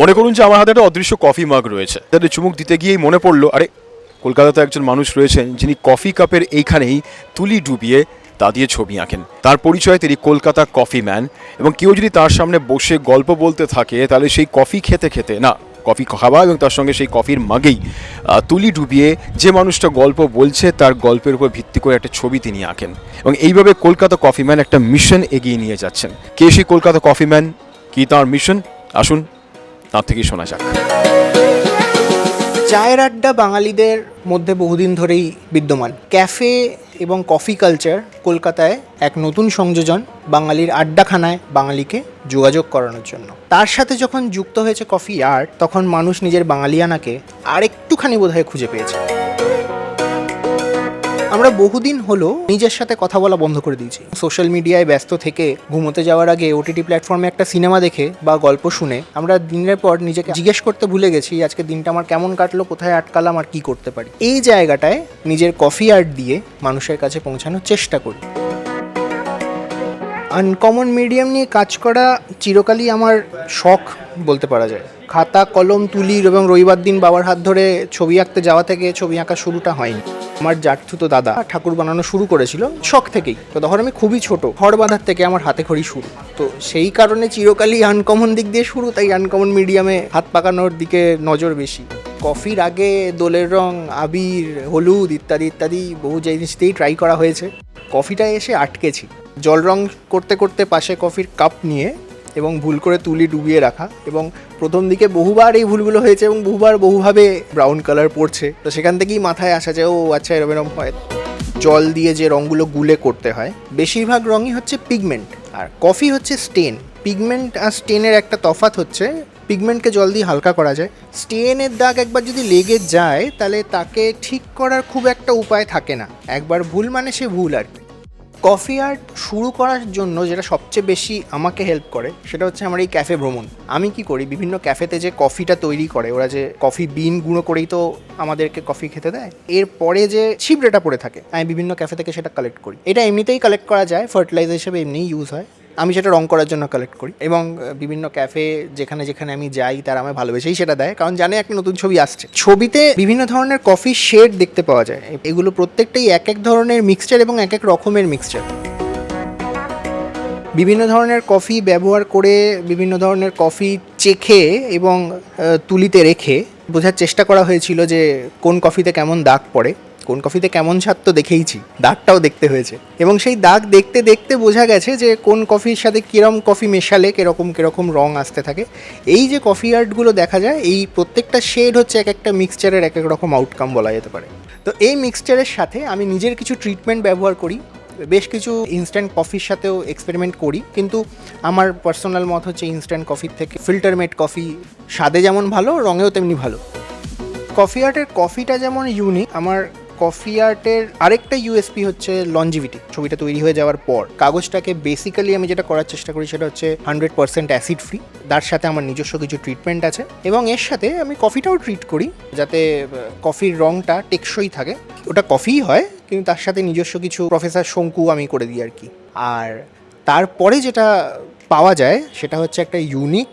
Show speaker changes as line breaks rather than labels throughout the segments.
মনে করুন যে আমার হাতে একটা অদৃশ্য কফি মাগ রয়েছে। তাদের চুমুক দিতে গিয়েই মনে পড়ল, আরে, কলকাতাতে একজন মানুষ রয়েছেন যিনি কফি কাপের এইখানেই তুলি ডুবিয়ে তা দিয়ে ছবি আঁকেন। তার পরিচয় তিনি কলকাতা কফি ম্যান এবং কেউ যদি তার সামনে বসে গল্প বলতে থাকে, তাহলে সেই কফি খেতে খেতে, না কফি খাওয়া এবং তার সঙ্গে সেই কফির মাগেই তুলি ডুবিয়ে যে মানুষটা গল্প বলছে তার গল্পের উপর ভিত্তি করে একটা ছবি তিনি আঁকেন। এবং এইভাবে কলকাতা কফি ম্যান একটা মিশন এগিয়ে নিয়ে যাচ্ছেন। কে সেই কলকাতা কফি ম্যান? কি তার মিশন? আসুন, তার থেকেই শোনা যাক।
চায়ের আড্ডা বাঙালিদের মধ্যে বহুদিন ধরেই বিদ্যমান। ক্যাফে এবং কফি কালচার কলকাতায় এক নতুন সংযোজন বাঙালির আড্ডাখানায় বাঙালিকে যোগাযোগ করানোর জন্য। তার সাথে যখন যুক্ত হয়েছে কফি আর্ট তখন মানুষ নিজের বাঙালিয়ানাকে আর একটুখানি বোধহয় খুঁজে পেয়েছে। আমরা বহুদিন হলো নিজের সাথে কথা বলা বন্ধ করে দিয়েছি। সোশ্যাল মিডিয়ায় ব্যস্ত থেকে ঘুমোতে যাওয়ার আগে ওটিটি প্ল্যাটফর্মে একটা সিনেমা দেখে বা গল্প শুনে আমরা দিনের পর নিজেকে জিজ্ঞেস করতে ভুলে গেছি, আজকে দিনটা আমার কেমন কাটলো, কোথায় আটকালাম আর কি করতে পারি। এই জায়গাটায় নিজের কফি আর্ট দিয়ে মানুষের কাছে পৌঁছানোর চেষ্টা করি। আনকমন মিডিয়াম নিয়ে কাজ করা চিরকালই আমার শখ বলতে পারা যায়। খাতা, কলম, তুলি এবং রবিবার দিন বাবার হাত ধরে ছবি আঁকতে যাওয়া থেকে ছবি আঁকা শুরুটা হয়নি। আমার জাঠতুতো দাদা ঠাকুর বানানো শুরু করেছিল শখ থেকেই। তো তখন আমি খুবই ছোট, খড় বাঁধার থেকে আমার হাতে খড়ি শুরু। তো সেই কারণে চিরকালই আনকমন দিক দিয়ে শুরু, তাই আনকমন মিডিয়ামে হাত পাকানোর দিকে নজর বেশি। কফির আগে দোলের রং, আবির, হলুদ ইত্যাদি ইত্যাদি বহু জিনিসতেই ট্রাই করা হয়েছে। কফিটা এসে আটকেছি। জল রং করতে করতে পাশে কফির কাপ নিয়ে এবং ভুল করে তুলি ডুবিয়ে রাখা এবং প্রথম দিকে বহুবার এই ভুলগুলো হয়েছে এবং বহুবার বহুভাবে ব্রাউন কালার পড়ছে। তো সেখান থেকেই মাথায় আসা যায়, ও আচ্ছা এরম এরম হয়। জল দিয়ে যে রঙগুলো গুলে করতে হয়, বেশিরভাগ রঙই হচ্ছে পিগমেন্ট আর কফি হচ্ছে স্টেন পিগমেন্ট আর স্টেনের একটা তফাৎ হচ্ছে পিগমেন্টকে জল দিয়ে হালকা করা যায়। স্টেনের দাগ একবার যদি লেগে যায়, তাহলে তাকে ঠিক করার খুব একটা উপায় থাকে না। একবার ভুল মানে সে ভুল আর কি। কফি আর্ট শুরু করার জন্য যেটা সবচেয়ে বেশি আমাকে হেল্প করে, সেটা হচ্ছে আমার এই ক্যাফে ভ্রমণ। আমি কি করি, বিভিন্ন ক্যাফেতে যে কফিটা তৈরি করে, ওরা যে কফি বিন গুঁড়ো করেই তো আমাদেরকে কফি খেতে দেয় এরপরে যে ছিপড়েটা পড়ে থাকে, আমি বিভিন্ন ক্যাফে থেকে সেটা কালেক্ট করি। এটা এমনিতেই কালেক্ট করা যায় ফার্টিলাইজার হিসেবে এমনিই ইউজ হয়। আমি সেটা রং করার জন্য কালেক্ট করি এবং বিভিন্ন ক্যাফে যেখানে যেখানে আমি যাই তারা আমায় ভালোবেসেই সেটা দেয়। কারণ জানে একটা নতুন ছবি আসছে। ছবিতে বিভিন্ন ধরনের কফি শেড দেখতে পাওয়া যায়। এগুলো প্রত্যেকটাই এক এক ধরনের মিক্সচার এবং এক এক রকমের মিক্সচার বিভিন্ন ধরনের কফি ব্যবহার করে, বিভিন্ন ধরনের কফি চেখে এবং তুলিতে রেখে বোঝার চেষ্টা করা হয়েছিল যে কোন কফিতে কেমন দাগ পড়ে। কোন কফিতে কেমন স্বাদ তো দেখেইছি, দাগটাও দেখতে হয়েছে। এবং সেই দাগ দেখতে দেখতে বোঝা গেছে যে কোন কফির সাথে কিরম কফি মেশালে, কীরকম কীরকম রং আসতে থাকে। এই যে কফি আর্টগুলো দেখা যায়, এই প্রত্যেকটা শেড হচ্ছে এক একটা মিক্সচারের এক এক রকম আউটকাম বলা যেতে পারে। তো এই মিক্সচারের সাথে আমি নিজের কিছু ট্রিটমেন্ট ব্যবহার করি, বেশ কিছু ইনস্ট্যান্ট কফির সাথেও এক্সপেরিমেন্ট করি, কিন্তু আমার পার্সোনাল মত হচ্ছে ইনস্ট্যান্ট কফির থেকে ফিল্টার মেড কফি স্বাদে যেমন ভালো, রঙেও তেমনি ভালো। কফি আর্টের কফিটা যেমন ইউনিক আমার কফি আর্টের আরেকটা ইউএসপি হচ্ছে লঞ্জিভিটি ছবিটা তৈরি হয়ে যাওয়ার পর। কাগজটাকে বেসিক্যালি আমি যেটা করার চেষ্টা করি সেটা হচ্ছে হান্ড্রেড পার্সেন্ট অ্যাসিড ফ্রি তার সাথে আমার নিজস্ব কিছু ট্রিটমেন্ট আছে এবং এর সাথে আমি কফিটাও ট্রিট করি যাতে কফির রঙটা টেকসই থাকে। ওটা কফিই হয়, কিন্তু তার সাথে নিজস্ব কিছু প্রফেসর শঙ্কু আমি করে দিই আর কি আর তারপরে যেটা পাওয়া যায় সেটা হচ্ছে একটা ইউনিক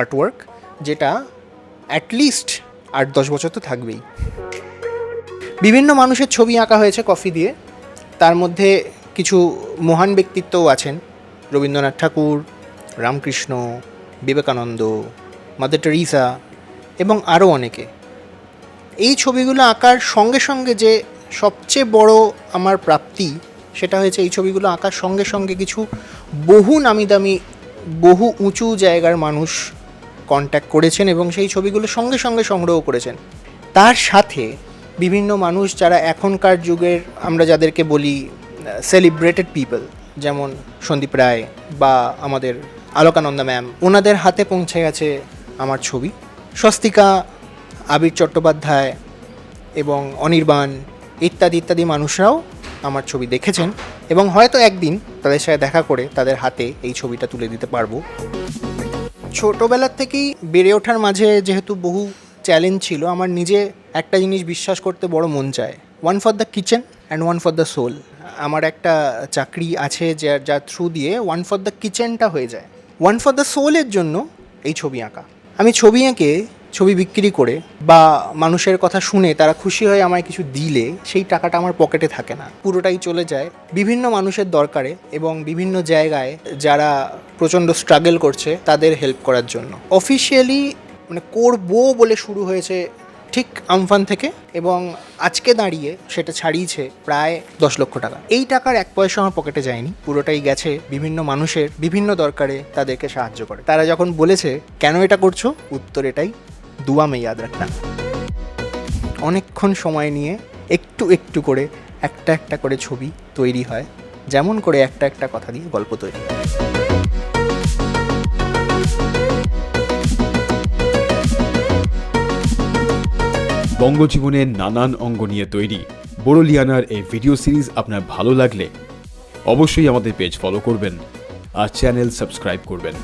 আর্টওয়ার্ক যেটা অ্যাটলিস্ট আট দশ বছর তো থাকবেই। বিভিন্ন মানুষের ছবি আঁকা হয়েছে কফি দিয়ে। তার মধ্যে কিছু মহান ব্যক্তিত্বও আছেন। রবীন্দ্রনাথ ঠাকুর, রামকৃষ্ণ, বিবেকানন্দ, মাদার টেরিসা এবং আরও অনেকে। এই ছবিগুলো আঁকার সঙ্গে সঙ্গে যে সবচেয়ে বড় আমার প্রাপ্তি, সেটা হয়েছে এই ছবিগুলো আঁকার সঙ্গে সঙ্গে কিছু বহু নামি দামি বহু উঁচু জায়গার মানুষ কন্ট্যাক্ট করেছেন এবং সেই ছবিগুলো সঙ্গে সঙ্গে সংগ্রহ করেছেন। তার সাথে বিভিন্ন মানুষ যারা এখনকার যুগের, আমরা যাদেরকে বলি সেলিব্রেটেড পিপল যেমন সন্দীপ রায় বা আমাদের আলোকানন্দা ম্যাম ওনাদের হাতে পৌঁছে গেছে আমার ছবি। স্বস্তিকা, আবির চট্টোপাধ্যায় এবং অনির্বাণ ইত্যাদি ইত্যাদি মানুষরাও আমার ছবি দেখেছেন এবং হয়তো একদিন তাদের সাথে দেখা করে তাদের হাতে এই ছবিটা তুলে দিতে পারব। ছোটোবেলার থেকেই বেড়ে ওঠার মাঝে যেহেতু বহু চ্যালেঞ্জ ছিল, আমার নিজে একটা জিনিস বিশ্বাস করতে বড় মন চায়। One for the kitchen and one for the soul আমার একটা চাকরি আছে যার যার থ্রু দিয়ে ওয়ান ফর দ্য কিচেনটা হয়ে যায়। ওয়ান ফর দ্য সোলের জন্য এই ছবি আঁকা। আমি ছবি এঁকে, ছবি বিক্রি করে বা মানুষের কথা শুনে তারা খুশি হয়ে আমায় কিছু দিলে, সেই টাকাটা আমার পকেটে থাকে না। পুরোটাই চলে যায় বিভিন্ন মানুষের দরকারে এবং বিভিন্ন জায়গায় যারা প্রচণ্ড স্ট্রাগল করছে তাদের হেল্প করার জন্য। অফিসিয়ালি মানে করব বলে শুরু হয়েছে ঠিক আমফান থেকে এবং আজকে দাঁড়িয়ে সেটা ছাড়িয়েছে প্রায় দশ লক্ষ টাকা। এই টাকার এক পয়সা আমার পকেটে যায়নি। পুরোটাই গেছে বিভিন্ন মানুষের বিভিন্ন দরকারে তাদেরকে সাহায্য করে। তারা যখন বলেছে, কেন এটা করছ? উত্তর এটাই, দুয়া মে ইয়াদ রাখনা অনেকক্ষণ সময় নিয়ে একটু একটু করে একটা একটা করে ছবি তৈরি হয়। যেমন করে একটা একটা কথা দিয়ে গল্প তৈরি। হয়
বঙ্গজীবনের নানান অঙ্গ নিয়ে তৈরি। বোরোলিয়ানার এই ভিডিও সিরিজ আপনার ভালো লাগলে অবশ্যই আমাদের পেজ ফলো করবেন আর চ্যানেল সাবস্ক্রাইব করবেন।